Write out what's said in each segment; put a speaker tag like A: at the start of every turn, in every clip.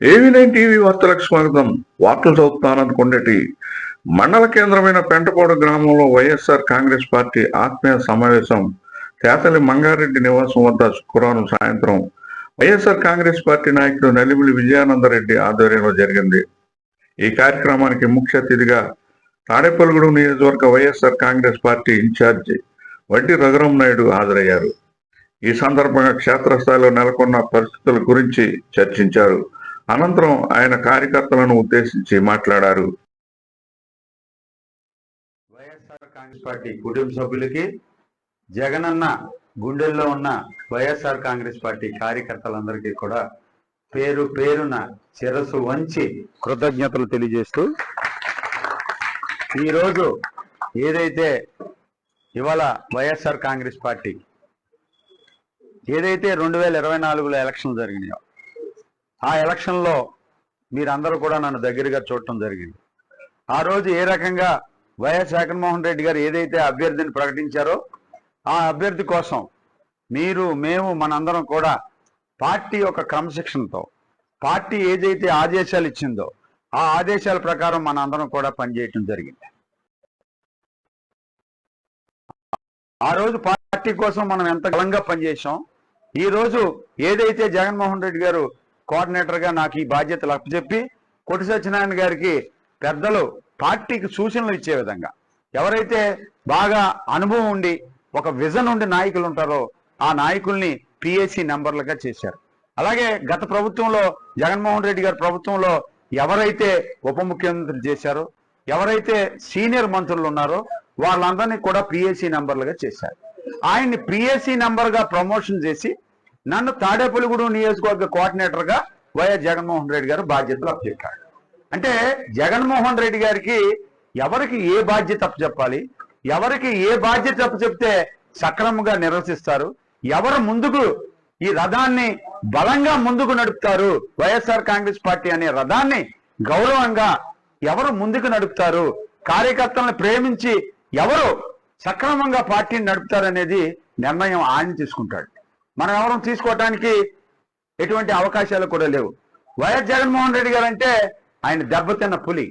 A: ఏవి nine TV వార్తలకు స్వాగతం? వార్తలు చదువుతున్నారని కొండటి మండల కేంద్రమైన పెంటపాడు గ్రామంలో వైఎస్ఆర్ కాంగ్రెస్ పార్టీ ఆత్మీయ సమావేశం. తేతలి మంగారెడ్డి నివాసం వద్ద శుక్రవారం సాయంత్రం వైఎస్ఆర్ కాంగ్రెస్ పార్టీ నాయకుడు నలిమిలి విజయానందరెడ్డి ఆధ్వర్యంలో జరిగింది. ఈ కార్యక్రమానికి ముఖ్య అతిథిగా తాడేపల్లిగూడెం నియోజకవర్గ వైఎస్ఆర్ కాంగ్రెస్ పార్టీ ఇన్ఛార్జి వడ్డీ రఘురాం నాయుడు హాజరయ్యారు. ఈ సందర్భంగా క్షేత్రస్థాయిలో నెలకొన్న పరిస్థితుల గురించి చర్చించారు. అనంతరం ఆయన కార్యకర్తలను ఉద్దేశించి మాట్లాడారు.
B: వైఎస్ఆర్ కాంగ్రెస్ పార్టీ కుటుంబ సభ్యులకి జగనన్న గుండెల్లో ఉన్న వైఎస్ఆర్ కాంగ్రెస్ పార్టీ కార్యకర్తలందరికీ కూడా పేరు పేరున శిరస్సు వంచి కృతజ్ఞతలు తెలియజేస్తూ ఈరోజు ఏదైతే ఇవాళ వైఎస్ఆర్ కాంగ్రెస్ పార్టీ ఏదైతే రెండు వేల ఇరవై నాలుగులో ఎలక్షన్లు జరిగినాయో ఆ ఎలక్షన్లో మీరందరూ కూడా నన్ను దగ్గరగా చూడటం జరిగింది. ఆ రోజు ఏ రకంగా వైఎస్ జగన్మోహన్ రెడ్డి గారు ఏదైతే అభ్యర్థిని ప్రకటించారో ఆ అభ్యర్థి కోసం మీరు మేము మనందరం కూడా పార్టీ యొక్క క్రమశిక్షణతో పార్టీ ఏదైతే ఆదేశాలు ఇచ్చిందో ఆ ఆదేశాల ప్రకారం మనందరం కూడా పనిచేయటం జరిగింది. ఆ రోజు పార్టీ కోసం మనం ఎంత బలంగా పనిచేసాం ఈ రోజు ఏదైతే జగన్మోహన్ రెడ్డి గారు కోఆర్డినేటర్గా నాకు ఈ బాధ్యతలు అప్పచెప్పి కొట్టి సత్యనారాయణ గారికి పెద్దలు పార్టీకి సూచనలు ఇచ్చే విధంగా ఎవరైతే బాగా అనుభవం ఉండి ఒక విజన్ ఉండి నాయకులు ఉంటారో ఆ నాయకుల్ని పిఎస్సి నెంబర్లుగా చేశారు. అలాగే గత ప్రభుత్వంలో జగన్మోహన్ రెడ్డి గారి ప్రభుత్వంలో ఎవరైతే ఉప ముఖ్యమంత్రి చేశారో ఎవరైతే సీనియర్ మంత్రులు ఉన్నారో వాళ్ళందరినీ కూడా పిఎస్సి నెంబర్లుగా చేశారు. ఆయన్ని పిఎస్సి నెంబర్గా ప్రమోషన్ చేసి నన్ను తాడేపల్లిగూడెం నియోజకవర్గ కోఆర్డినేటర్గా వైఎస్ జగన్మోహన్ రెడ్డి గారు బాధ్యతలు అప్పచెప్పాడు అంటే జగన్మోహన్ రెడ్డి గారికి ఎవరికి ఏ బాధ్యత అప్పచెప్పాలి? ఎవరికి ఏ బాధ్యత అప్పచెప్తే సక్రమంగా నిర్వహిస్తారు ఎవరు ముందుకు ఈ రథాన్ని బలంగా ముందుకు నడుపుతారు? వైఎస్ఆర్ కాంగ్రెస్ పార్టీ అనే రథాన్ని గౌరవంగా ఎవరు ముందుకు నడుపుతారు? కార్యకర్తలను ప్రేమించి ఎవరు సక్రమంగా పార్టీని నడుపుతారనేది నిర్ణయం ఆయన తీసుకుంటాడు. మనం ఎవరు తీసుకోవటానికి ఎటువంటి అవకాశాలు కూడా లేవు. వైఎస్ జగన్మోహన్ రెడ్డి గారు అంటే ఆయన దెబ్బతిన్న పులి.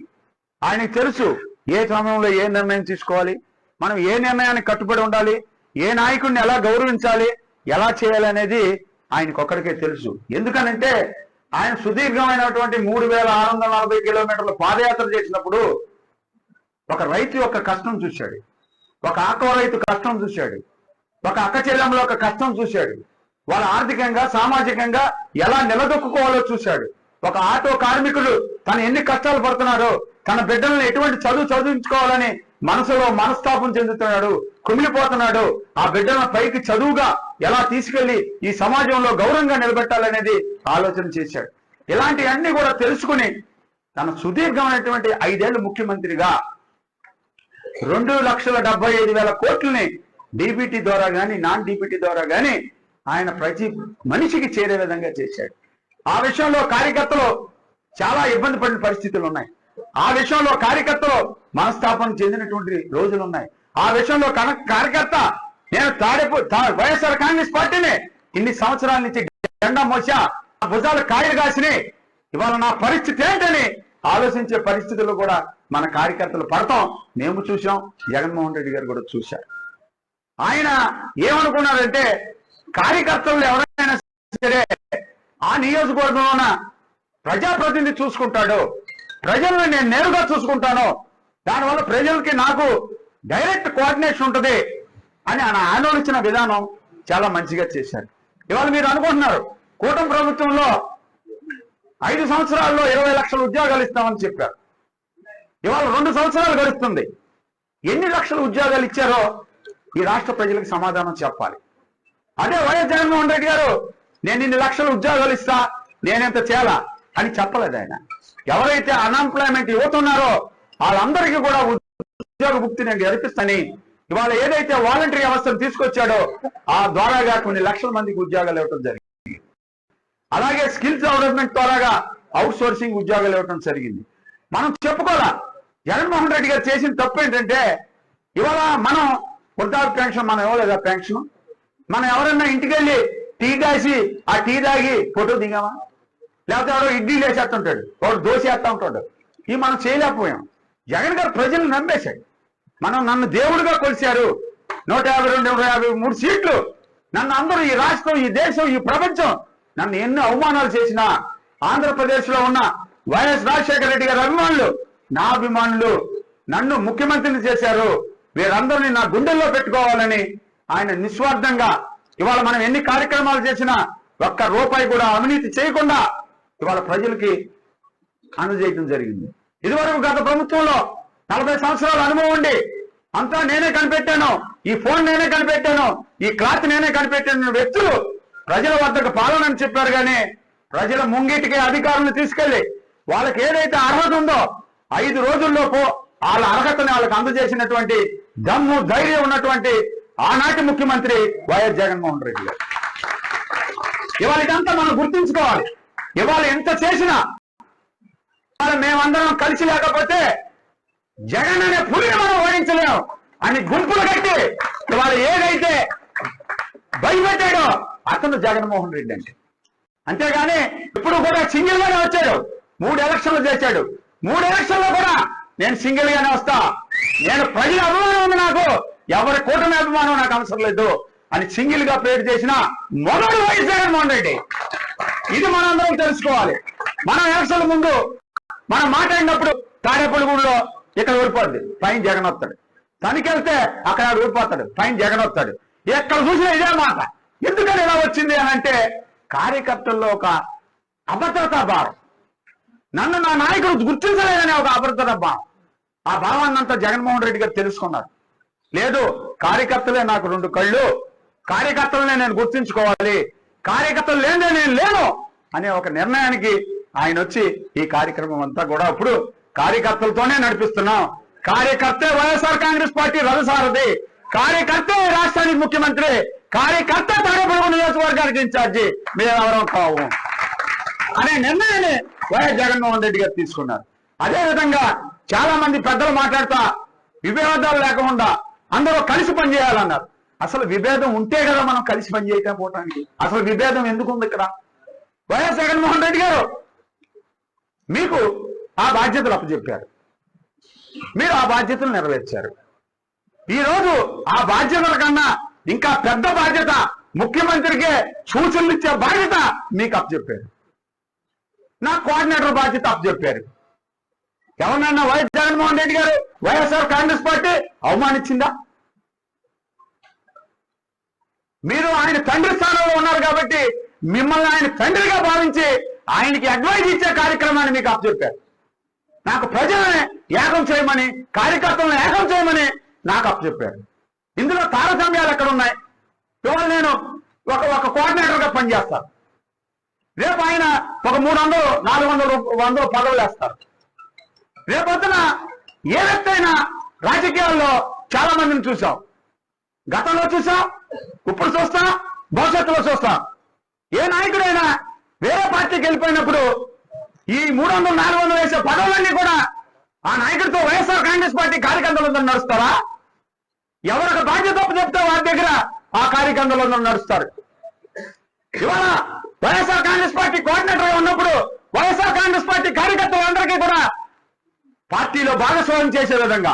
B: ఆయనకి తెలుసు ఏ సమయంలో ఏ నిర్ణయం తీసుకోవాలి మనం ఏ నిర్ణయానికి కట్టుబడి ఉండాలి ఏ నాయకుడిని ఎలా గౌరవించాలి ఎలా చేయాలి అనేది ఆయనకు ఒక్కడికే తెలుసు. ఎందుకనంటే ఆయన సుదీర్ఘమైనటువంటి మూడు వేల ఆరు వందల నలభై కిలోమీటర్ల పాదయాత్ర చేసినప్పుడు ఒక రైతు యొక్క కష్టం చూశాడు. ఒక ఆకవ రైతు కష్టం చూశాడు. ఒక అక్క చెల్లెంలో ఒక కష్టం చూశాడు. వాళ్ళ ఆర్థికంగా సామాజికంగా ఎలా నిలదొక్కుకోవాలో చూశాడు. ఒక ఆటో కార్మికుడు తను ఎన్ని కష్టాలు పడుతున్నాడో తన బిడ్డలను ఎటువంటి చదువు చదివించుకోవాలని మనసులో మనస్తాపం చెందుతున్నాడు కుమిలిపోతున్నాడు ఆ బిడ్డలను పైకి చదువుగా ఎలా తీసుకెళ్ళి ఈ సమాజంలో గౌరవంగా నిలబెట్టాలనేది ఆలోచన చేశాడు. ఇలాంటివన్నీ కూడా తెలుసుకుని తన సుదీర్ఘమైనటువంటి ఐదేళ్ళు ముఖ్యమంత్రిగా రెండు లక్షల డెబ్బై ఐదు వేల కోట్లని డీబీటీ ద్వారా కానీ నాన్ డీబీటీ ద్వారా కానీ ఆయన ప్రతి మనిషికి చేరే విధంగా చేశాడు. ఆ విషయంలో కార్యకర్తలు చాలా ఇబ్బంది పడిన పరిస్థితులు ఉన్నాయి. ఆ విషయంలో కార్యకర్తలు మనస్తాపన చెందినటువంటి రోజులు ఉన్నాయి. ఆ విషయంలో కన- కార్యకర్త నేను తాడేపు వైఎస్ఆర్ కాంగ్రెస్ పార్టీని ఇన్ని సంవత్సరాల నుంచి జెండా మోసా ఆ భుజాలు కాయలు కాసిని ఇవాళ నా పరిస్థితి ఏంటని ఆలోచించే పరిస్థితుల్లో కూడా మన కార్యకర్తలు పడతాం. మేము చూసాం జగన్మోహన్ రెడ్డి గారు కూడా చూశారు. ఆయన ఏమనుకున్నారంటే కార్యకర్తలు ఎవరైనా సరే ఆ నియోజకవర్గంలో ఉన్న ప్రజాప్రతినిధి చూసుకుంటాడు. ప్రజలను నేను నేరుగా చూసుకుంటాను. దానివల్ల ప్రజలకి నాకు డైరెక్ట్ కోఆర్డినేషన్ ఉంటుంది అని ఆయన ఆలోచించిన విధానం చాలా మంచిగా చేశారు. ఇవాళ మీరు అనుకుంటున్నారు కూటమి ప్రభుత్వంలో ఐదు సంవత్సరాల్లో ఇరవై లక్షల ఉద్యోగాలు ఇస్తామని చెప్పారు. ఇవాళ రెండు సంవత్సరాలు గడుస్తుంది. ఎన్ని లక్షల ఉద్యోగాలు ఇచ్చారో ఈ రాష్ట్ర ప్రజలకు సమాధానం చెప్పాలి. అదే వైఎస్ జగన్మోహన్ రెడ్డి గారు నేను ఇన్ని లక్షల ఉద్యోగాలు ఇస్తా నేనెంత చేయాలా? అని చెప్పలేదు ఆయన. ఎవరైతే అన్ఎంప్లాయ్మెంట్ యువత ఉన్నారో వాళ్ళందరికీ కూడా ఉద్యోగ ముక్తి నేను జరిపిస్తానని ఇవాళ ఏదైతే వాలంటరీ వ్యవస్థను తీసుకొచ్చాడో ఆ ద్వారాగా కొన్ని లక్షల మందికి ఉద్యోగాలు ఇవ్వటం జరిగింది. అలాగే స్కిల్ డెవలప్మెంట్ ద్వారాగా అవుట్ సోర్సింగ్ ఉద్యోగాలు ఇవ్వటం జరిగింది. మనం చెప్పుకోవాలా జగన్మోహన్ రెడ్డి గారు చేసిన తప్పు ఏంటంటే ఇవాళ మనం వృద్ధాప్య పెన్షన్ మనం ఇవ్వలేదా పెన్షన్? మనం ఎవరన్నా ఇంటికి వెళ్ళి టీ తాసి ఆ టీ తాగి ఫోటో దిగామా? లేకపోతే ఎవరో ఇడ్లీ వేసేస్తుంటాడు వాడు దోశ వేస్తూ ఉంటాడు. ఇవి మనం చేయలేకపోయాం. జగన్ గారు ప్రజలను నమ్మేశాడు. మనం నన్ను దేవుడిగా కొలిచారు నూట యాభై రెండు నూట యాభై మూడు సీట్లు. నన్ను అందరూ ఈ రాష్ట్రం ఈ దేశం ఈ ప్రపంచం నన్ను ఎన్ని అవమానాలు చేసినా ఆంధ్రప్రదేశ్లో ఉన్న వైఎస్ రాజశేఖర రెడ్డి గారి అభిమానులు నా అభిమానులు నన్ను ముఖ్యమంత్రిని చేశారు. వీరందరినీ నా గుండెల్లో పెట్టుకోవాలని ఆయన నిస్వార్థంగా ఇవాళ మనం ఎన్ని కార్యక్రమాలు చేసినా ఒక్క రూపాయి కూడా అవినీతి చేయకుండా ఇవాళ ప్రజలకి అందజేయడం జరిగింది. ఇదివరకు గత ప్రభుత్వంలో నలభై సంవత్సరాల అనుభవం ఉండి అంతా నేనే కనిపెట్టాను ఈ ఫోన్ నేనే కనిపెట్టాను ఈ క్లాత్ నేనే కనిపెట్టాను వ్యక్తులు ప్రజల వద్దకు పాలనని చెప్పారు కానీ ప్రజల ముంగిటికి అధికారులను తీసుకెళ్ళి వాళ్ళకి ఏదైతే అర్హత ఉందో ఐదు రోజుల్లోపు వాళ్ళ అర్హతని వాళ్ళకి అందజేసినటువంటి దమ్ము ధైర్యం ఉన్నటువంటి ఆనాటి ముఖ్యమంత్రి వైఎస్ జగన్మోహన్ రెడ్డి గారు. ఇవాళ ఇదంతా మనం గుర్తుంచుకోవాలి. ఇవాళ ఎంత చేసినా మేమందరం కలిసి లేకపోతే జగన్ అనే పులిని మనం ఓడించలేం అని గుంపులు కట్టి ఇవాళ ఏదైతే భయపెట్టాడో అతను జగన్మోహన్ రెడ్డి అంటే. అంతేగాని ఇప్పుడు కూడా సింగిల్ గానే వచ్చాడు. మూడు ఎలక్షన్లు చేశాడు. మూడు ఎలక్షన్లో కూడా నేను సింగిల్ గానే వస్తా. నేను ప్రజల అభిమానం ఉంది నాకు. ఎవరి కూటమి అభిమానం నాకు అవసరం లేదు అని సింగిల్గా పేరు చేసిన మొదటి వైఎస్ జగన్మోహన్ రెడ్డి. ఇది మనందరం తెలుసుకోవాలి. మన ఎలక్షన్ ముందు మనం మాట్లాడినప్పుడు తాడేపల్లిగూడలో ఇక్కడ ఓడిపోద్ది పైన జగన్ వస్తాడు. తనకెళ్తే అక్కడ ఓడిపోతాడు పైన జగన్ వస్తాడు. ఎక్కడ చూసినా ఇదే మాట. ఎందుకని ఇలా వచ్చింది అని అంటే కార్యకర్తల్లో ఒక అభద్రతా భావం. నన్ను నా నాయకుడు గుర్తించలేదనే ఒక అభద్రత భావం. ఆ భావాన్నంతా జగన్మోహన్ రెడ్డి గారు తెలుసుకున్నారు. లేదు కార్యకర్తలే నాకు రెండు కళ్ళు కార్యకర్తలనే నేను గుర్తించుకోవాలి కార్యకర్తలు లేదే నేను లేను అనే ఒక నిర్ణయానికి ఆయన వచ్చి ఈ కార్యక్రమం అంతా కూడా ఇప్పుడు కార్యకర్తలతోనే నడిపిస్తున్నాం. కార్యకర్తే వైఎస్ఆర్ కాంగ్రెస్ పార్టీ రథసారథి కార్యకర్తే రాష్ట్రానికి ముఖ్యమంత్రి కార్యకర్త తాడేపల్లి నియోజకవర్గానికి ఇన్ఛార్జి మేము కావు అనే నిర్ణయాన్ని వైఎస్ జగన్మోహన్ రెడ్డి గారు తీసుకున్నారు. అదే విధంగా చాలా మంది పెద్దలు మాట్లాడతా విభేదాలు లేకుండా అందరూ కలిసి పనిచేయాలన్నారు. అసలు విభేదం ఉంటే కదా మనం కలిసి పనిచేయటం పోవటానికి. అసలు విభేదం ఎందుకు ఉంది ఇక్కడ? వైఎస్ జగన్మోహన్ రెడ్డి గారు మీకు ఆ బాధ్యతలు అప్పచెప్పారు. మీరు ఆ బాధ్యతలు నెరవేర్చారు. ఈ రోజు ఆ బాధ్యతల కన్నా ఇంకా పెద్ద బాధ్యత ముఖ్యమంత్రికే సూచనలు ఇచ్చే బాధ్యత మీకు అప్పచెప్పారు. నా కోఆర్డినేటర్ బాధ్యత అప్పచెప్పారు. ఎవరన్నా వైఎస్ జగన్మోహన్ రెడ్డి గారు వైఎస్ఆర్ కాంగ్రెస్ పార్టీ అవమానించిందా? మీరు ఆయన తండ్రి స్థానంలో ఉన్నారు కాబట్టి మిమ్మల్ని ఆయన తండ్రిగా భావించి ఆయనకి అడ్వైజ్ ఇచ్చే కార్యక్రమాన్ని మీకు అప్పచెప్పారు. నాకు ప్రజల్ని ఏకం చేయమని కార్యకర్తలను ఏకం చేయమని నాకు అప్పచెప్పారు. ఇందులో తారతమ్యాలు ఎక్కడ ఉన్నాయి? ఇవాళ నేను ఒక ఒక కోఆర్డినేటర్గా పనిచేస్తాను. రేపు ఆయన ఒక మూడు వందలు నాలుగు వందలు వందలు పదవులు వేస్తారు. రేపొద్దున ఏ వ్యక్తి అయినా రాజకీయాల్లో చాలా మందిని చూసాం గతంలో చూసాం ఇప్పుడు చూస్తాం భవిష్యత్తులో చూస్తాం. ఏ నాయకుడైనా వేరే పార్టీకి వెళ్ళిపోయినప్పుడు ఈ మూడు వందలు నాలుగు వందలు వేసే పదవులన్నీ కూడా ఆ నాయకుడితో వైఎస్ఆర్ కాంగ్రెస్ పార్టీ కార్యకర్తలందరూ నడుస్తారా ఎవరికి బాధ్యత చెప్తే వారి దగ్గర ఆ కార్యకర్తలందరూ నడుస్తారు. ఇవాళ వైఎస్ఆర్ కాంగ్రెస్ పార్టీ కోఆర్డినేటర్ ఉన్నప్పుడు వైఎస్ఆర్ కాంగ్రెస్ పార్టీ కార్యకర్తలందరికీ కూడా పార్టీలో భాగస్వామ్యం చేసే విధంగా.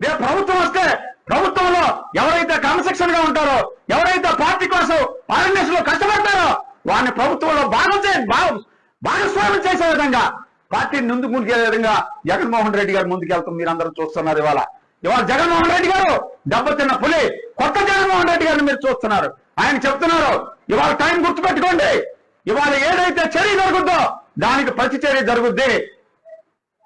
B: రేపు ప్రభుత్వం వస్తే ప్రభుత్వంలో ఎవరైతే క్రమశిక్షణగా ఉంటారో ఎవరైతే పార్టీ కోసం ఆర్ఎన్ఎస్లో కష్టపడతారో వారిని ప్రభుత్వంలో భాగం చే భాగస్వామ్యం చేసే విధంగా పార్టీని ముందు ముందుకెళ్ళే విధంగా జగన్మోహన్ రెడ్డి గారు ముందుకెళ్తాం మీరందరూ చూస్తున్నారు ఇవాళ. ఇవాళ జగన్మోహన్ రెడ్డి గారు దెబ్బతిన్న పులి కొత్త జగన్మోహన్ రెడ్డి గారిని మీరు చూస్తున్నారు. ఆయన చెప్తున్నారు ఇవాళ టైం గుర్తుపెట్టుకోండి. ఇవాళ ఏదైతే చర్య జరుగుద్దో దానికి ప్రతి చర్య జరుగుద్ది.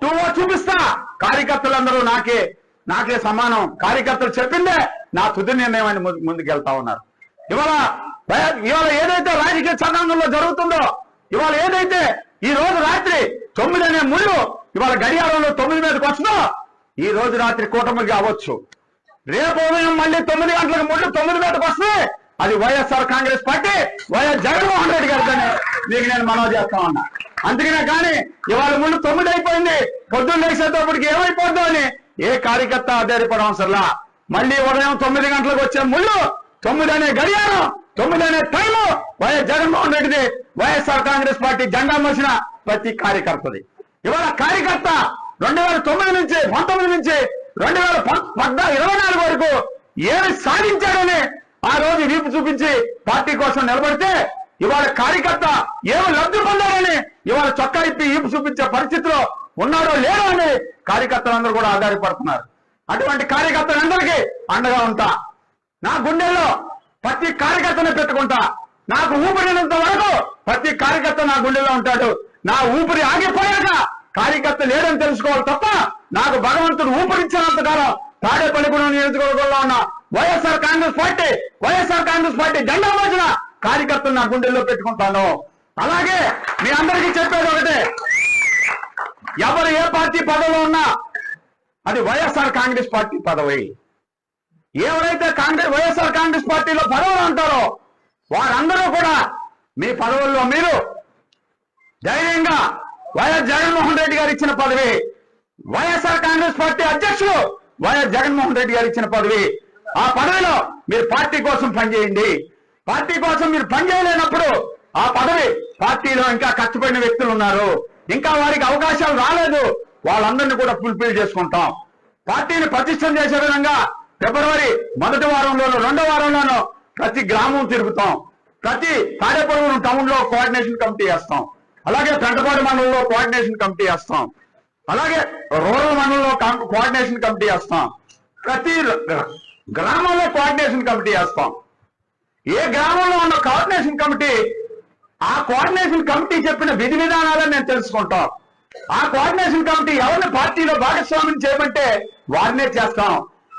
B: నువ్వు చూపిస్తా. కార్యకర్తలందరూ నాకే నాకే సమానం. కార్యకర్తలు చెప్పిందే నా తుది నిర్ణయం అని ముందుకెళ్తా ఉన్నారు. ఇవాళ వై- ఇవాళ ఏదైతే రాజకీయ చదరంగంలో జరుగుతుందో ఇవాళ ఏదైతే ఈ రోజు రాత్రి తొమ్మిది అనే ముళ్ళు ఇవాళ గడియారంలో తొమ్మిది మీదకి వస్తుందో ఈ రోజు రాత్రి కూటమికి అవ్వచ్చు. రేపు ఉదయం మళ్ళీ తొమ్మిది గంటలకు ముళ్ళు తొమ్మిది మీదకి వస్తే అది వైఎస్ఆర్ కాంగ్రెస్ పార్టీ వైఎస్ జగన్మోహన్ రెడ్డి గారితోనే. మీకు నేను మనవి చేస్తా ఉన్నా. అందుకనే కానీ ఇవాళ ముందు తొమ్మిది అయిపోయింది. పొద్దున్న లేచేటప్పటికి ఏమైపోద్దో అని ఏ కార్యకర్త ఆధారపడం అవసరంలా మళ్ళీ ఉదయం తొమ్మిది గంటలకు వచ్చే ముళ్ళు తొమ్మిది అనే గడియారం తొమ్మిది అనే టైము వైఎస్ జగన్మోహన్ రెడ్డిది. వైఎస్ఆర్ కాంగ్రెస్ పార్టీ జెండా మోసిన ప్రతి కార్యకర్తది. ఇవాళ కార్యకర్త రెండు వేల తొమ్మిది నుంచి పంతొమ్మిది నుంచి రెండు వేల పద్నాలుగు ఇరవై నాలుగు వరకు ఏమి సాధించాడని ఆ రోజు వీపు చూపించి పార్టీ కోసం నిలబడితే ఇవాళ కార్యకర్త ఏమో లబ్ధి పొందాడని ఇవాళ చొక్కా ఇప్పి ఈపు చూపించే పరిస్థితిలో ఉన్నాడో లేడో అని కార్యకర్తలందరూ కూడా ఆధారపడుతున్నారు. అటువంటి కార్యకర్తలందరికీ అండగా ఉంటా. నా గుండెల్లో ప్రతి కార్యకర్తను పెట్టుకుంటా. నాకు ఊపిరినంత వరకు ప్రతి కార్యకర్త నా గుండెల్లో ఉంటాడు. నా ఊపిరి ఆగిపోయాక కార్యకర్త లేడని తెలుసుకోవాలి తప్ప నాకు భగవంతుడు ఊపిరిచ్చినంత కాలం తాడేపల్లిగూడెం నియోజకవర్గంలో ఉన్న YSR Congress party YSR Congress party జెండా మోసిన కార్యకర్తలు నా గుండెల్లో పెట్టుకుంటాను. అలాగే మీ అందరికీ చెప్పేది ఒకటే. ఎవరు ఏ పార్టీ పదవిలో ఉన్నా అది వైఎస్ఆర్ కాంగ్రెస్ పార్టీ పదవి. ఎవరైతే కాంగ్రెస్ వైఎస్ఆర్ కాంగ్రెస్ పార్టీలో పదవులు అంటారో వారందరూ కూడా మీ పదవుల్లో మీరు ధైర్యంగా వైఎస్ జగన్మోహన్ రెడ్డి గారు ఇచ్చిన పదవి వైఎస్ఆర్ కాంగ్రెస్ పార్టీ అధ్యక్షులు వైఎస్ జగన్మోహన్ రెడ్డి గారు ఇచ్చిన పదవి. ఆ పదవిలో మీరు పార్టీ కోసం పనిచేయండి. పార్టీ కోసం మీరు పనిచేయలేనప్పుడు ఆ పదవి పార్టీలో ఇంకా కష్టపడిన వ్యక్తులు ఉన్నారు. ఇంకా వారికి అవకాశాలు రాలేదు. వాళ్ళందరినీ కూడా ఫుల్ఫిల్ చేసుకుంటాం. పార్టీని పటిష్టం చేసే విధంగా ఫిబ్రవరి మొదటి వారంలోనూ రెండో వారంలోనూ ప్రతి గ్రామం తిరుగుతాం. ప్రతి తాడేపల్లి టౌన్లో కోఆర్డినేషన్ కమిటీ వేస్తాం అలాగే పెంటపాడు మండలంలో కోఆర్డినేషన్ కమిటీ వేస్తాం అలాగే రూరల్ మండలంలో కోఆర్డినేషన్ కమిటీ వేస్తాం ప్రతి గ్రామంలో కోఆర్డినేషన్ కమిటీ వేస్తాం ఏ గ్రామంలో ఉన్న కోఆర్డినేషన్ కమిటీ ఆ కోఆర్డినేషన్ కమిటీ చెప్పిన విధి విధానాలను నేను తెలుసుకుంటాం. ఆ కోఆర్డినేషన్ కమిటీ ఎవరిని పార్టీలో భాగస్వామ్యం చేయమంటే వారినే చేస్తాం.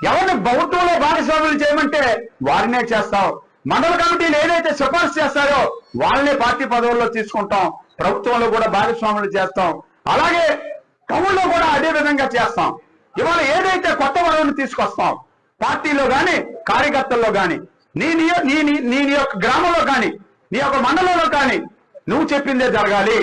B: ఎవరిని ప్రభుత్వంలో భాగస్వామ్యం చేయమంటే వారినే చేస్తాం. మండల కమిటీలు ఏదైతే సిఫార్సు చేస్తారో వాళ్ళనే పార్టీ పదవుల్లో తీసుకుంటాం. ప్రభుత్వంలో కూడా భాగస్వాములు చేస్తాం. అలాగే టౌన్లో కూడా అదే విధంగా చేస్తాం. ఇవాళ ఏదైతే కొత్త వరవని తీసుకొస్తాం పార్టీలో కానీ కార్యకర్తల్లో కానీ నీ నియో నీ నీ- నీ యొక్క గ్రామంలో కానీ నీ యొక్క మండలంలో కానీ నువ్వు చెప్పిందే జరగాలి.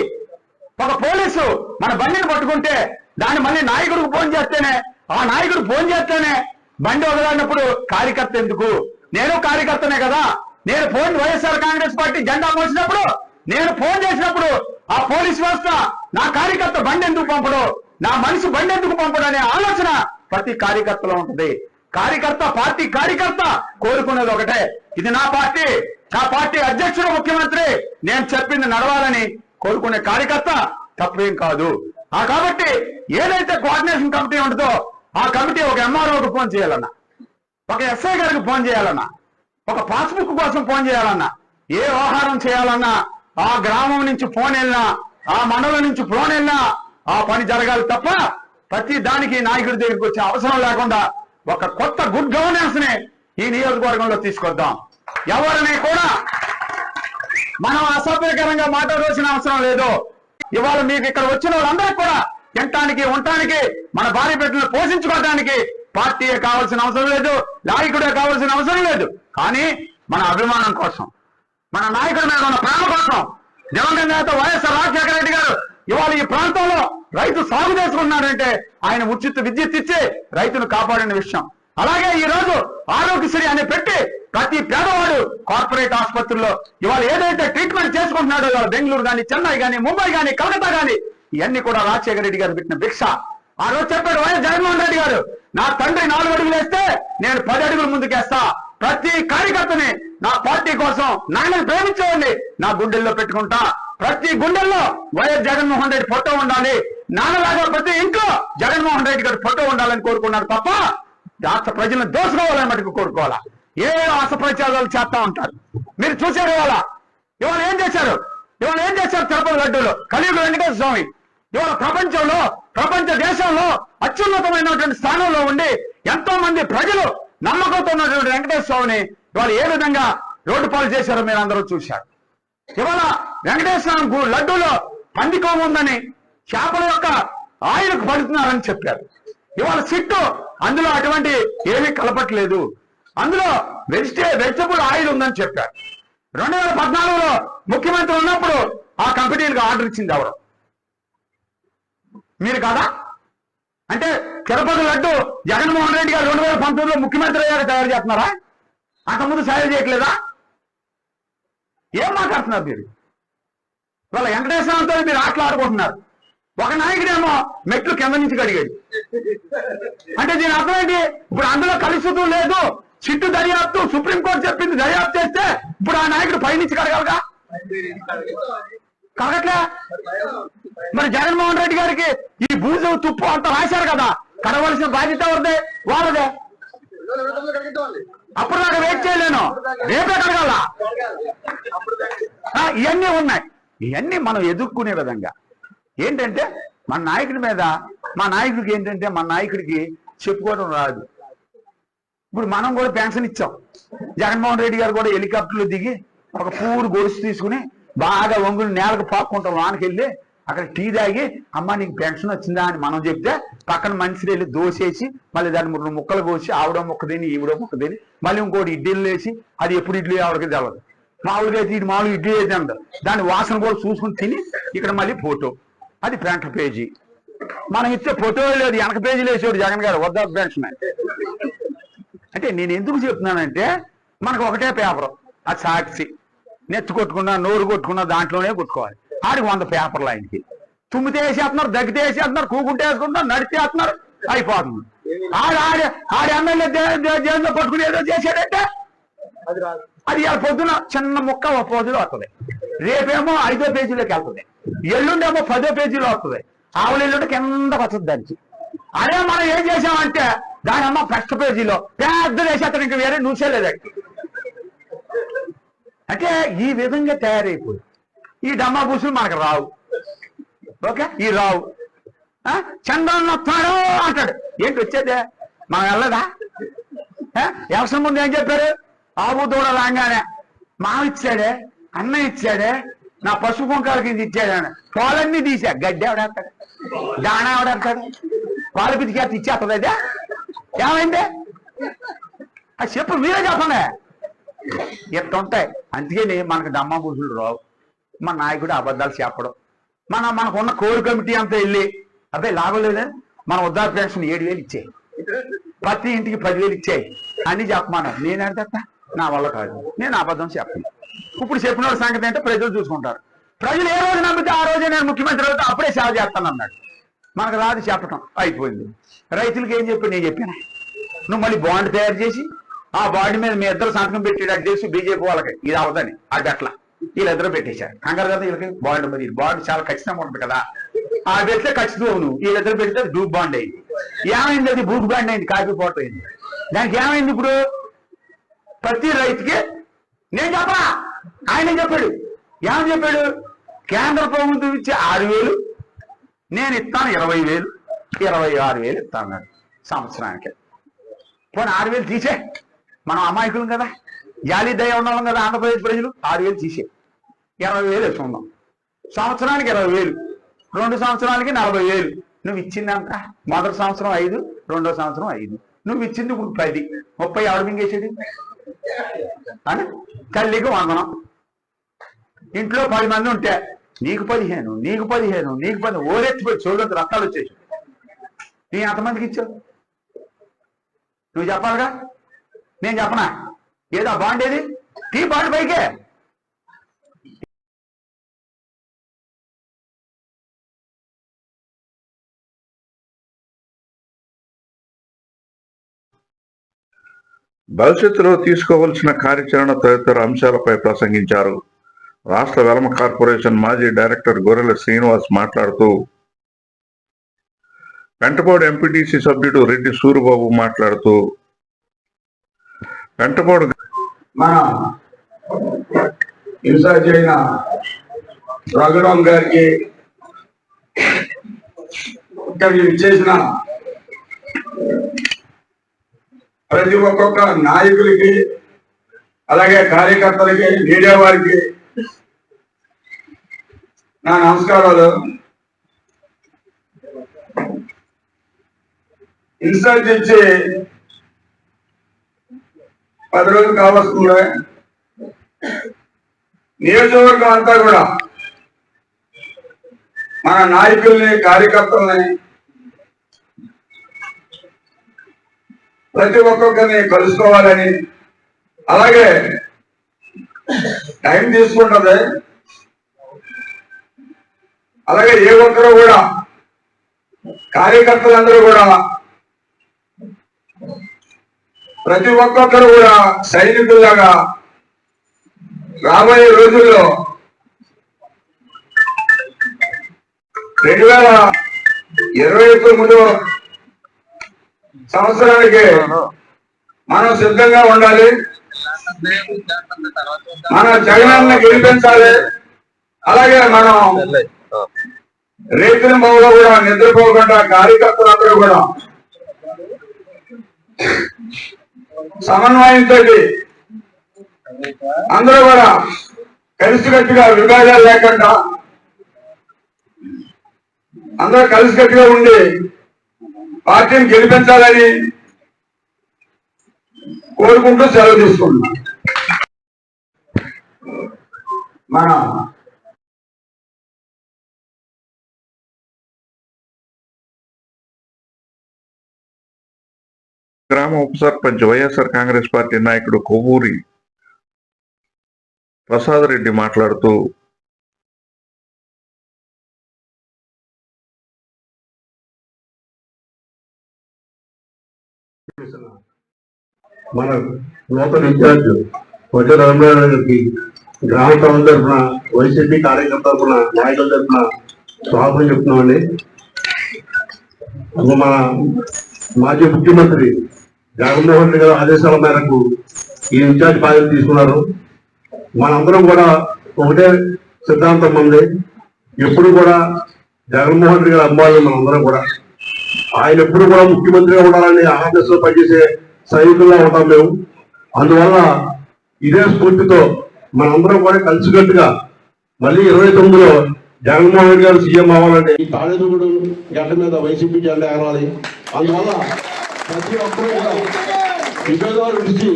B: ఒక పోలీసు మన బండిని పట్టుకుంటే దాన్ని మళ్ళీ నాయకుడికి ఫోన్ చేస్తేనే ఆ నాయకుడు ఫోన్ చేస్తేనే బండి వదలన్నప్పుడు కార్యకర్త ఎందుకు? నేను కార్యకర్తనే కదా. నేను ఫోన్ వైఎస్ఆర్ కాంగ్రెస్ పార్టీ జెండా మోసినప్పుడు నేను ఫోన్ చేసినప్పుడు ఆ పోలీస్ వ్యవస్థ నా కార్యకర్త బండి ఎందుకు పంపడు? నా మనిషి బండి ఎందుకు పంపడు అనే ఆలోచన ప్రతి కార్యకర్తలో ఉంటుంది. కార్యకర్త పార్టీ కార్యకర్త కోరుకునేది ఒకటే. ఇది నా పార్టీ. నా పార్టీ అధ్యక్షుడు ముఖ్యమంత్రి. నేను చెప్పింది నడవాలని కోరుకునే కార్యకర్త తప్పేం కాదు. ఆ కాబట్టి ఏదైతే కోఆర్డినేషన్ కమిటీ ఉంటుందో ఆ కమిటీ ఒక ఎంఆర్ఓకి ఫోన్ చేయాలన్నా ఒక ఎస్ఐ గారికి ఫోన్ చేయాలన్నా ఒక పాస్బుక్ కోసం ఫోన్ చేయాలన్నా ఏ వ్యవహారం చేయాలన్నా ఆ గ్రామం నుంచి ఫోన్ వెళ్ళినా ఆ మండలం నుంచి ఫోన్ వెళ్ళినా ఆ పని జరగాలి తప్ప ప్రతి దానికి నాయకుడి దగ్గరికి వచ్చే అవసరం లేకుండా ఒక కొత్త గుడ్ గవర్నెన్స్ని ఈ నియోజకవర్గంలో తీసుకొద్దాం. ఎవరిని కూడా మనం అసభ్యకరంగా మాట్లాడవలసిన అవసరం లేదు. ఇవాళ మీకు ఇక్కడ వచ్చిన వాళ్ళందరికీ కూడా తినటానికి ఉండటానికి మన భార్య బిడ్డలను పోషించుకోవడానికి పార్టీ కావాల్సిన అవసరం లేదు నాయకుడే కావాల్సిన అవసరం లేదు. కానీ మన అభిమానం కోసం మన నాయకుడి మీద ఉన్న ప్రేమ కోసం దివంగత నేత వైఎస్ఆర్ రాజశేఖర రెడ్డి గారు ఇవాళ ఈ ప్రాంతంలో రైతు సాగు చేసుకున్నాడంటే ఆయన ఉచిత విద్యుత్ ఇచ్చి రైతును కాపాడిన విషయం. అలాగే ఈ రోజు ఆరోగ్యశ్రీ అని పెట్టి ప్రతి పేదవాడు కార్పొరేట్ ఆసుపత్రుల్లో ఇవాళ ఏదైతే ట్రీట్మెంట్ చేసుకుంటున్నాడో ఇవాళ బెంగళూరు కానీ చెన్నై కానీ ముంబై కానీ కలకత్తా కానీ ఇవన్నీ కూడా రాజశేఖర రెడ్డి గారు పెట్టిన భిక్ష. ఆ రోజు చెప్పాడు వైఎస్ జగన్మోహన్ రెడ్డి గారు నా తండ్రి నాలుగు అడుగులు వేస్తే నేను పది అడుగులు ముందుకేస్తా. ప్రతి కార్యకర్తని నా పార్టీ కోసం నాయన ప్రేమించేవాడిని నా గుండెల్లో పెట్టుకుంటా. ప్రతి గుండెల్లో వైఎస్ జగన్మోహన్ రెడ్డి ఫోటో ఉండాలి. నాన్నలాగా ప్రతి ఇంట్లో జగన్మోహన్ రెడ్డి గారి ఫోటో ఉండాలని కోరుకున్నారు తప్ప రాష్ట్ర ప్రజలను దోసుకోవాలని మటుకు కోరుకోవాలా? ఏ ఆశ చేస్తా ఉంటారు? మీరు చూసారు ఇవాళ. ఇవాళ ఏం చేశారు? ఇవాళ ఏం చేశారు తిరుపతి లడ్డూలో? కలియుగ వెంకటేశ్వర స్వామి. ఇవాళ ప్రపంచంలో ప్రపంచ దేశంలో అత్యున్నతమైనటువంటి స్థానంలో ఉండి ఎంతో మంది ప్రజలు నమ్మకంతో ఉన్నటువంటి వెంకటేశ్వర స్వామిని ఇవాళ ఏ విధంగా రోడ్డు పాలు చేశారో మీరు అందరూ చూశారు. ఇవాళ వెంకటేశ్వర గుడి లడ్డూలో పందికోమ ఉందని చేపల యొక్క ఆయిల్కు పడుతున్నారని చెప్పారు. ఇవాళ సిట్టు అందులో అటువంటి ఏమీ కలపట్లేదు. అందులో వెజిటే వెజిటబుల్ ఆయిల్ ఉందని చెప్పారు. రెండు వేల పద్నాలుగులో ముఖ్యమంత్రి ఉన్నప్పుడు ఆ కంపెనీలకు ఆర్డర్ ఇచ్చింది ఎవరు? మీరు కాదా? అంటే తిరుపతి లడ్డు జగన్మోహన్ రెడ్డి గారు రెండు వేల పంతొమ్మిదిలో ముఖ్యమంత్రి గారు తయారు చేస్తున్నారా? అంతకుముందు సాయం చేయట్లేదా? ఏం మాట్లాడుతున్నారు మీరు? వాళ్ళ వెంకటేశ్వరంతో మీరు ఆటలాడుకుంటున్నారు. ఒక నాయకుడేమో మెట్లు కింద నుంచి కడిగాడు. అంటే దీని అర్థం ఏంటి? ఇప్పుడు అందులో కలుషితం లేదు చిట్టు దర్యాప్తు సుప్రీంకోర్టు చెప్పింది దర్యాప్తు చేస్తే ఇప్పుడు ఆ నాయకుడు పైనుంచి కడగలగా? కడగట్లే? మరి జగన్మోహన్ రెడ్డి గారికి ఈ బూజు తుప్పు అంతా రాశారు కదా కడవలసిన బాధ్యత ఎవరిదే? వాళ్ళదే అప్పుడు దాకా వెయిట్ చేయలేను. రేపే కడగాల. ఆ, ఇవన్నీ ఉన్నాయి. ఇవన్నీ మనం ఎదుర్కొనే విధంగా. ఏంటంటే మన నాయకుడి మీద మా నాయకుడికి ఏంటంటే మన నాయకుడికి చెప్పుకోవడం రాదు. ఇప్పుడు మనం కూడా పెన్షన్ ఇచ్చాం. జగన్మోహన్ రెడ్డి గారు కూడా హెలికాప్టర్లో దిగి ఒక పూరు గొలుసు తీసుకుని బాగా వంగులు నేలకు పాక్కుంటాం వానకెళ్ళి అక్కడ టీ తాగి అమ్మ నీకు పెన్షన్ వచ్చిందా? అని మనం చెప్తే పక్కన మనిషి వెళ్ళి దోసేసి మళ్ళీ దాన్ని రెండు ముక్కలు కోసి ఆవిడ ముక్క తిని ఈవిడ ముక్క తిని మళ్ళీ ఇంకోటి ఇడ్లీలు వేసి అది ఎప్పుడు ఇడ్లీ ఆవిడకి తెలవదు. మామూలుగా అయితే ఇది మామూలుగా ఇడ్లీ వేసి అంటారు దాని వాసన కూడా చూసుకుని తిని ఇక్కడ మళ్ళీ ఫోటో. అది ఫ్రంట్ పేజీ. మనం ఇచ్చే ఫోటో లేదు వెనక పేజీలు వేసేవాడు జగన్ గారు వద్ద పెన్షన్ అంటే నేను ఎందుకు చెప్తున్నానంటే మనకు ఒకటే పేపర్ అది సాక్షి. నెత్తి కొట్టుకున్నా నోరు కొట్టుకున్నా దాంట్లోనే కొట్టుకోవాలి. ఆడికి వంద పేపర్లు ఆయనకి. తుమ్మితే వేసేస్తున్నారు దగ్గితే వేసేస్తున్నారు కూకుంటే వేసుకుంటున్నారు నడితే వేస్తున్నారు అయిపోతుంది. ఆడి ఆడి ఆడి ఎమ్మెల్యే జైల్లో పట్టుకుని ఏదో చేశాడంటే అది ఇవాళ పొద్దున చిన్న ముక్క ఒక రోజులో వస్తుంది. రేపేమో ఐదో పేజీలోకి వెళ్తుంది. ఎల్లుండేమో పదో పేజీలో వస్తుంది. ఆవుల ఎల్లుండి కిందకు వస్తుంది దానికి. అదే మనం ఏం చేసామంటే దాని అమ్మ ఫస్ట్ పేజీలో పెద్ద ఇంకా వేరే న్యూసే లేదు అంటే ఈ విధంగా తయారైపోయి ఈ డమ్మా బూసులు మనకు రావు. ఓకే? ఈ రావు. ఆ? చంద్రన్న వస్తాడు అంటాడు. ఏంటి వచ్చేదే? మనం వెళ్ళదా? ఆ? ముందు ఏం చెప్పారు? ఆవు దూడ రాగానే మామ ఇచ్చాడే అన్న ఇచ్చాడే నా పసుపు కుంకాల కింద ఇచ్చాడు పాలన్నీ తీసా. గడ్డి ఎవడేస్తాడు దాణ ఎవడేస్తాడు పాలు పితికేస్తే ఇచ్చేస్తుంది అదే? ఏమైంది? అది చెప్పు మీరే చెప్పండి. ఇట్ట ఉంటాయి అందుకని మనకు దమ్మ పూసులు రావు. మన నాయకుడు అబద్ధాలు చెప్పడం. మన మనకున్న కోర్ కమిటీ అంతా వెళ్ళి అబ్బాయి లాభం లేదా మన ఉద్దార పెన్షన్ ఏడు వేలు ఇచ్చాయి. ప్రతి ఇంటికి పదివేలు ఇచ్చాయి. అని చెప్పమాను. నేను నా వల్ల కాదు. నేను అబద్ధం చెప్పను. ఇప్పుడు చెప్పిన సంగతి అంటే ప్రజలు చూసుకుంటారు. ప్రజలు ఏ రోజు నమ్మితే ఆ రోజే నేను ముఖ్యమంత్రి అవుతా అప్పుడే సేవ చేస్తాను అన్నాడు. మనకు రాదు చెప్పటం. అయిపోయింది. రైతులకి ఏం చెప్పి నేను చెప్పాను. నువ్వు మళ్ళీ బాండ్ తయారు చేసి ఆ బాండ్ మీద మీ ఇద్దరు సంతకం పెట్టేటట్టు చేసి బీజేపీ వాళ్ళకి. ఇది అవదని అది అట్లా. వీళ్ళిద్దరు పెట్టేశారు. కంగారు కదా వీళ్ళకి బాండ్ మరి బాండ్ చాలా ఖచ్చితంగా ఉంటుంది కదా. ఆ పెడితే ఖచ్చితంగా నువ్వు వీళ్ళిద్దరు పెడితే డూబ్ బాండ్ అయింది. ఏమైంది అది? బూక్ బాండ్ అయింది. కాపీ ఫోటో అయింది. దానికి ఏమైంది ఇప్పుడు? ప్రతి రైతుకి నేను చెప్పా ఆయన చెప్పాడు. ఏమని చెప్పాడు? కేంద్ర ప్రభుత్వం ఇచ్చే ఆరు వేలు నేను ఇస్తాను ఇరవై వేలు ఇరవై ఆరు వేలు ఇస్తాను సంవత్సరానికి. పోనీ ఆరు వేలు తీసే. మనం అమాయకులం కదా. జాలి దయ ఉండాలి కదా ఆంధ్రప్రదేశ్ ప్రజలు? ఆరు వేలు తీసే. ఇరవై వేలు వేసుకుందాం సంవత్సరానికి ఇరవై వేలు. రెండు సంవత్సరాలకి నలభై వేలు. నువ్వు ఇచ్చిందంట మొదటి సంవత్సరం ఐదు రెండో సంవత్సరం ఐదు. నువ్వు ఇచ్చింది ఇప్పుడు పది. ముప్పై ఆరు మింగేసేది? అని తల్లికి వందనం. ఇంట్లో పది మంది ఉంటే నీకు పదిహేను నీకు పదిహేను నీకు పది ఓరెత్తిపోయి చూడండి రక్తాలు వచ్చేసి నీ ఎంతమందికి ఇచ్చావు? నువ్వు చెప్పాలిగా? నేను చెప్పనా? ఏదా బాండ్ ఏది టీ బాండ్ పైకే.
A: భవిష్యత్తులో తీసుకోవాల్సిన కార్యాచరణ తదితర అంశాలపై ప్రసంగించారు. రాష్ట్ర వెలమ కార్పొరేషన్ మాజీ డైరెక్టర్ గొర్రెల శ్రీనివాస్ మాట్లాడుతూ పెంటపాడు ఎంపీటీసీ సభ్యుడు రెడ్డి సూరిబాబు మాట్లాడుతూ పెంటపాడు
C: మన ఇన్ఛార్జ్ అయిన రఘురామ్ గారికి ఇక్కడికి ఇచ్చేసిన ప్రతి ఒక్కొక్క నాయకులకి అలాగే కార్యకర్తలకి మీడియా వారికి నా నమస్కారాలు. ఇన్సల్ట్ ఇచ్చి పది రోజులు కావస్తుంది నియోజకవర్గం అంతా కూడా మన నాయకుల్ని కార్యకర్తల్ని ప్రతి ఒక్కొక్కరిని కలుసుకోవాలని అలాగే టైం తీసుకుంటుంది. అలాగే ఏ ఒక్కరు కూడా కార్యకర్తలందరూ కూడా ప్రతి ఒక్కొక్కరు కూడా సైనికులాగా రాబోయే రోజుల్లో రెండు వేల ఇరవై తొమ్మిదో సంవత్సరానికి మనం సిద్ధంగా ఉండాలి. మన జగనాన్ని గెలిపించాలి. అలాగే మనం రేతుల మొదలు కూడా నిద్రపోకుండా కార్యకర్తలందరూ కూడా సమన్వయంతో అందరూ కూడా కలిసికట్టుగా విభేదాలు లేకుండా అందరూ కలిసికట్టుగా ఉండి పార్టీని గెలిపించాలని కోరుకుంటూ సెలవు తీసుకుంటున్నాం. మన
A: గ్రామ ఉప సర్పంచ్ వైఎస్ఆర్ కాంగ్రెస్ పార్టీ నాయకుడు కొవ్వూరి ప్రసాద్ రెడ్డి మాట్లాడుతూ
D: మన లోకల్ ఇన్ఛార్జ్ వడ్డీ రామనారాయణ గారికి గ్రామ సభ తరఫున వైసీపీ కార్యకర్త తరఫున నాయకుల తరఫున స్వాగతం చెప్తున్నామండి. మన మాజీ ముఖ్యమంత్రి జగన్మోహన్ రెడ్డి గారు ఆదేశాల మేరకు ఈ ఇన్ఛార్జ్ బాధ్యత తీసుకున్నారు. మనందరం కూడా ఒకటే సిద్ధాంతం ఉంది. ఎప్పుడు కూడా జగన్మోహన్ రెడ్డి గారు అమ్మాలి మనందరం కూడా. ఆయన ఎప్పుడు కూడా ముఖ్యమంత్రిగా ఉండాలని ఆఫీసులో పనిచేసే సైనికుల్లో ఉంటాం మేము. అందువల్ల ఇదే స్ఫూర్తితో మనందరం కూడా కలిసికట్టుగా మళ్ళీ ఇరవై తొమ్మిదిలో జగన్మోహన్ రెడ్డి గారు సీఎం అవ్వాలంటే ఈ తాళేదుగుడు గడ్డ మీద వైసీపీ జెండా ఎగరాలి అందువల్ల ప్రతి ఒక్కరూ కూడా విభేదాలు విడిచి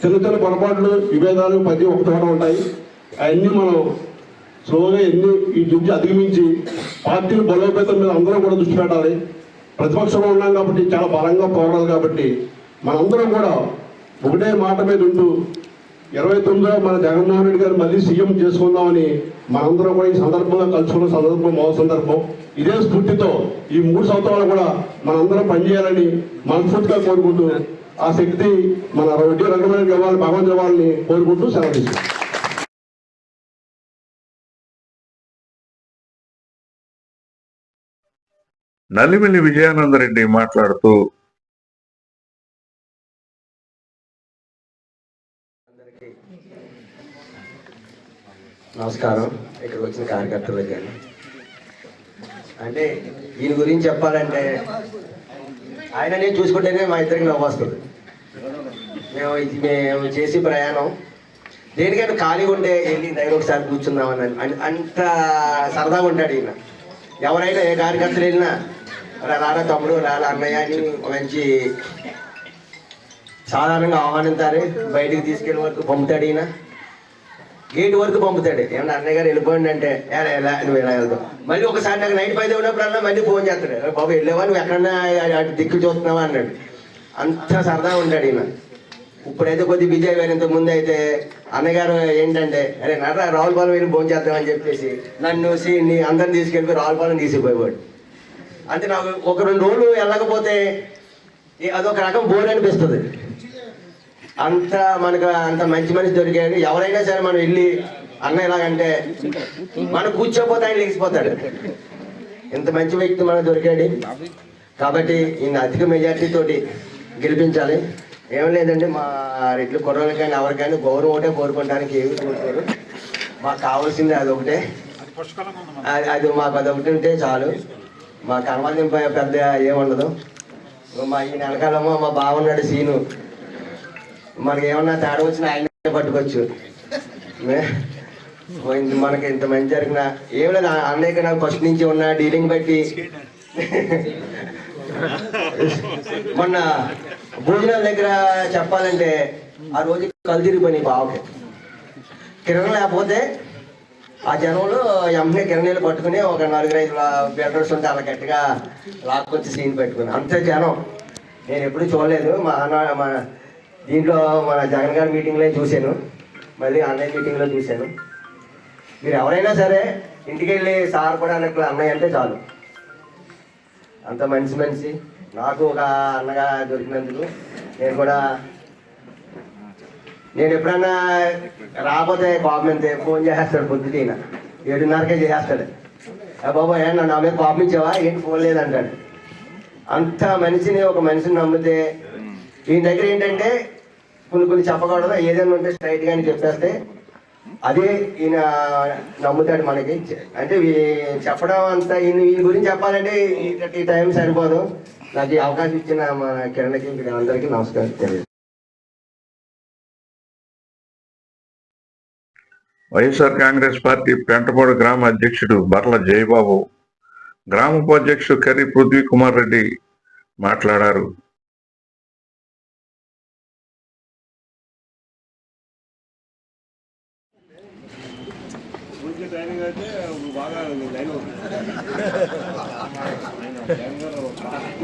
D: చిన్న చిన్న పొరపాట్లు విభేదాలు ప్రతి ఒక్క చోట ఉంటాయి. అవన్నీ మనం స్లోగా ఎన్ని ఈ నుంచి అధిగమించి పార్టీలు బలోపేతం మీద అందరం కూడా దృష్టి పెట్టాలి. ప్రతిపక్షంలో ఉన్నాం కాబట్టి చాలా బలంగా పోరాడాలి కాబట్టి మనందరం కూడా ఒకటే మాట మీద ఉంటూ ఇరవై తొమ్మిదిలో మన జగన్మోహన్ రెడ్డి గారు మళ్ళీ సీఎం చేసుకుందామని మనందరం కూడా ఈ సందర్భంగా కలుసుకున్న సందర్భం మొదటి సందర్భం. ఇదే స్ఫూర్తితో ఈ మూడు సంవత్సరాలు కూడా మనందరం పనిచేయాలని మనస్ఫూర్తిగా కోరుకుంటూ ఆ శక్తి మన రెడ్డి రంగమైన ఇవ్వాలి భగవంతు ఇవ్వాలని కోరుకుంటూ సెలవు తీసుకుంటాం
A: నల్లిమిల్లి విజయానంద మాట్లాడుతూ
E: నమస్కారం. ఇక్కడికి వచ్చిన కార్యకర్తలకు కానీ అంటే దీని గురించి చెప్పాలంటే ఆయన నేను చూసుకుంటేనే మా ఇద్దరికి నవ్వు వస్తుంది. మేము ఇది మేము చేసి ప్రయాణం. దేనికైనా ఖాళీగా ఉంటే వెళ్ళి దగ్గర ఒకసారి కూర్చుందామని అంత సరదాగా ఉంటాడు ఈయన. ఎవరైనా ఏ కార్యకర్తలు వెళ్ళినా రారా తమ్ముడు రారా అన్నయ్య అని మంచి సాధారణంగా ఆహ్వానించారు బయటికి తీసుకెళ్ళే వరకు పంపుతాడు ఈయన. గేట్ వరకు పంపుతాడు. ఏమన్నా అన్నయ్య గారు వెళ్ళిపోయింది అంటే ఎలా ఎలా నువ్వు ఎలా వెళ్తావు మళ్ళీ ఒకసారి నాకు నైట్ పైతే ఉన్నప్పుడల్లా మళ్ళీ ఫోన్ చేస్తాడు. బాబు వెళ్ళేవా? నువ్వు ఎక్కడన్నా అటు దిక్కు చూస్తున్నావా? అన్నాడు. అంత సరదా ఉంటాడు ఈయన. ఇప్పుడైతే కొద్ది బిజీ అయిపోయారు ఇంతకు ముందు అయితే అన్నగారు ఏంటంటే అరే నర్రా రావులపాలెం వెళ్ళి ఫోన్ చేద్దామని చెప్పేసి నన్ను నీ అందరిని తీసుకెళ్ళి రావులపాలెం తీసుకుపోయేవాడు. అంటే నాకు ఒక రెండు రోజులు వెళ్ళకపోతే అదొక రకం బోర్ అనిపిస్తుంది. అంత మనకు అంత మంచి మనిషి దొరికాడు. ఎవరైనా సరే మనం వెళ్ళి అన్న ఎలాగంటే మనం కూర్చోపోతే ఆయన లేచిపోతాడు. ఇంత మంచి వ్యక్తి మనకు దొరికాడు. కాబట్టి ఈయన అధిక మెజార్టీ తోటి గెలిపించాలి. ఏం లేదండి మా రెడ్లు కుర్రోళ్ళకి కానీ ఎవరికైనా గౌరవం ఒకటే కోరుకోవడానికి ఏమి కోరుకోరు. మాకు కావాల్సింది అది ఒకటే. అది అది మాకు అది ఒకటి ఉంటే చాలు. మా కనవాళ్ళం పెద్ద ఏముండదు మా ఈ వెనకాలమ్మో మా బాగున్నాడు సీను. మనకి ఏమన్నా తేడా వచ్చిన ఆయన పట్టుకోవచ్చు ఇంత మనకి ఇంత మంచి జరిగిన ఏం లేదు అన్నయ్యకి నాకు ఫస్ట్ నుంచి ఉన్న డీలింగ్ బట్టి మొన్న భోజనాల దగ్గర చెప్పాలంటే ఆ రోజు కలు తిరిగిపోయినాయి బావకి. కిరణ్ లేకపోతే ఆ జనంలో ఎంనే కిరణీలు పట్టుకుని ఒక నలుగురు ఐదు బెటర్స్ ఉంటే అలా గట్టిగా లాక్కొచ్చి సీన్ పెట్టుకుని అంతే జనం. నేను ఎప్పుడు చూడలేదు. మా అన్న మా దీంట్లో మన జగన్ గారి మీటింగ్లో చూశాను. మళ్ళీ ఆన్లైన్ మీటింగ్లో చూశాను. మీరు ఎవరైనా సరే ఇంటికి వెళ్ళి సార్ కూడా అన్నట్లు అన్నయ్య అంటే చాలు. అంత మంచి మనిషి. నాకు ఒక అన్నగా దొరికినందుకు నేను కూడా నేను ఎప్పుడన్నా రాకపోతే కోపం అంతే ఫోన్ చేసేస్తాడు పొద్దున ఈయన. ఏడున్నరకే చేసేస్తాడు. బాబా ఏ నా మీద కోపం ఇచ్చావా? ఏంటి ఫోన్ లేదంటాడు. అంత మనిషిని ఒక మనిషిని నమ్మితే ఈయన దగ్గర ఏంటంటే కొన్ని కొన్ని చెప్పకూడదు. ఏదైనా ఉంటే స్ట్రైట్ గానే చెప్పేస్తే అదే ఈయన నమ్ముతాడు మనకి. అంటే చెప్పడం అంతా ఈయన ఈయన గురించి చెప్పాలంటే ఈ- టైం సరిపోదు. నాకు ఈ అవకాశం ఇచ్చిన మన కిరణ్కి అందరికీ నమస్కారం తెలియదు
A: వైఎస్ఆర్ కాంగ్రెస్ పార్టీ పెంటపాడు గ్రామ అధ్యక్షుడు బర్ల జయబాబు గ్రామ ఉపాధ్యక్షుడు కర్రీ పృథ్వీ కుమార్ రెడ్డి మాట్లాడారు.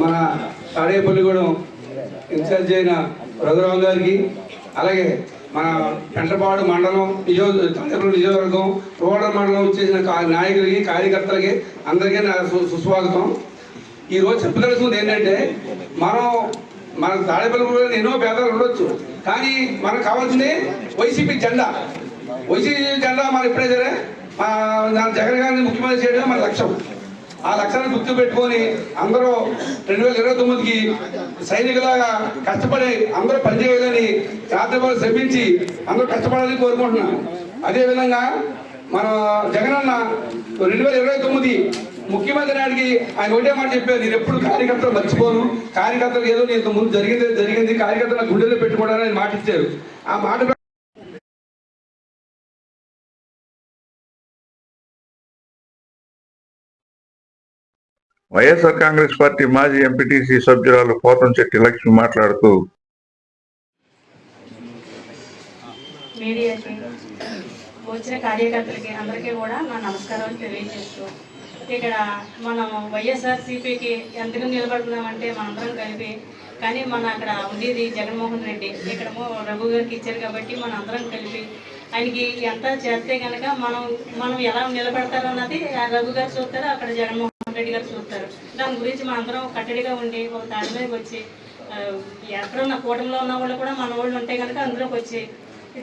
F: మన తాడేపల్లిగూడెం ఇన్ఛార్జ్ అయిన రఘురావు గారికి అలాగే మన పెంటపాడు మండలం నియోజ తాడేపల్లి నియోజకవర్గం రోడర్ మండలం వచ్చేసిన నాయకులకి కార్యకర్తలకి అందరికీ నా సుస్వాగతం. ఈ రోజు చెప్పదలుచుకుంది ఏంటంటే మనం మన తాడేపల్లిగూడెం ఎన్నో భేదాలు ఉండొచ్చు కానీ మనకు కావాల్సింది వైసీపీ జెండా. వైసీపీ జెండా మనం ఇప్పుడే సరే జగన్ గారిని ముఖ్యమంత్రి చేయడం మన లక్ష్యం. ఆ లక్ష్యాన్ని గుర్తు పెట్టుకొని అందరూ రెండు వేల ఇరవై తొమ్మిదికి సైనికులాగా కష్టపడి అందరూ పనిచేయాలని రాత్రిపూట శ్రమించి అందరూ కష్టపడాలని కోరుకుంటున్నాను. అదేవిధంగా మన జగనన్న రెండు వేల ఇరవై తొమ్మిది ముఖ్యమంత్రి నాటికి ఆయన ఒకటే మాట చెప్పారు నేను ఎప్పుడు కార్యకర్తలు మర్చిపోను. కార్యకర్తలు ఏదో నేను ముందు జరిగింది జరిగింది. కార్యకర్తలు గుండెలో పెట్టుకోవడానికి మాట ఇచ్చారు. ఆ మాట
A: వైఎస్ఆర్ కాంగ్రెస్ పార్టీ మాజీ ఎంపీటీసీ సభ్యురాలు పోతంశెట్టి లక్ష్మి మాట్లాడుతూ
G: మీడియాకి వచ్చిన కార్యకర్తలకి అందరికీ కూడా నా నమస్కారాలు తెలియజేస్తూ ఇక్కడ మనం వైఎస్ఆర్సీపీకి ఎంతగా నిలబడుతున్నామంటే మనందరం కలిపి కానీ మన అక్కడ ఉండేది జగన్మోహన్ రెడ్డి ఇక్కడ రఘు గారికి ఇచ్చారు కాబట్టి మన అందరం కలిపి ఆయనకి ఎంత చేస్తే కనుక మనం మనం ఎలా నిలబడతారో అన్నది ఆ రఘు గారు చూస్తారు అక్కడ జగన్మోహన్ రెడ్డి గారు చూస్తారు. దాని గురించి మనందరం కట్టడిగా ఉండి ఒక తాడి మీదకి వచ్చి ఎక్కడున్న కూటమిలో ఉన్న వాళ్ళు కూడా మన వాళ్ళు ఉంటే కనుక అందులోకి వచ్చి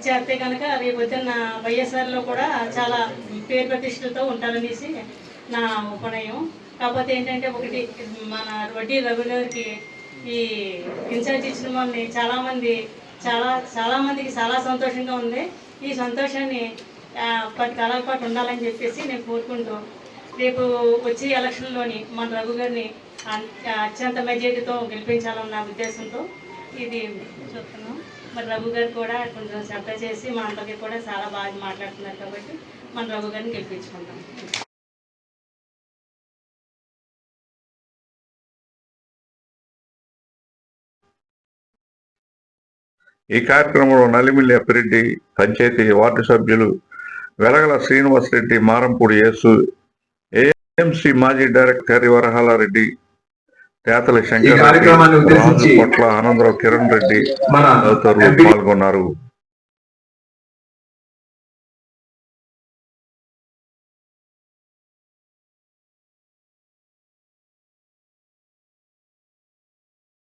G: చేస్తే కనుక రేపు పొద్దున్న వైఎస్ఆర్లో కూడా చాలా పేరు ప్రతిష్టలతో ఉంటారనేసి నా ఉపనయం. కాకపోతే ఏంటంటే ఒకటి మన వడ్డీ రవి గారికి ఈ ఇన్ఛార్జ్ ఇచ్చిన వాళ్ళని చాలామంది చాలా చాలామందికి చాలా సంతోషంగా ఉంది. ఈ సంతోషాన్ని పది కాలాల పాటు ఉండాలని చెప్పేసి నేను కోరుకుంటూ రేపు వచ్చే ఎలక్షన్లోని మన రఘు గారిని అత్యంత మెజారిటీతో గెలిపించాలన్న ఉద్దేశంతో ఇది చెప్తున్నాం మరి రఘు గారు కూడా కొంచెం శ్రద్ధ చేసి మా అందరికీ కూడా చాలా బాగా మాట్లాడుతున్నారు కాబట్టి మన రఘు గారిని గెలిపించుకుంటాం
A: ఈ కార్యక్రమంలో నలిమిల్లి అప్పిరెడ్డి పంచాయతీ వార్డు సభ్యులు వెలగల శ్రీనివాసరెడ్డి మారంపూడి యేసు ఏఎంసీ మాజీ డైరెక్టర్ వరహాలారెడ్డి తేతల శంకర్ పొట్ల ఆనందరావు కిరణ్ రెడ్డి తదితరులు పాల్గొన్నారు.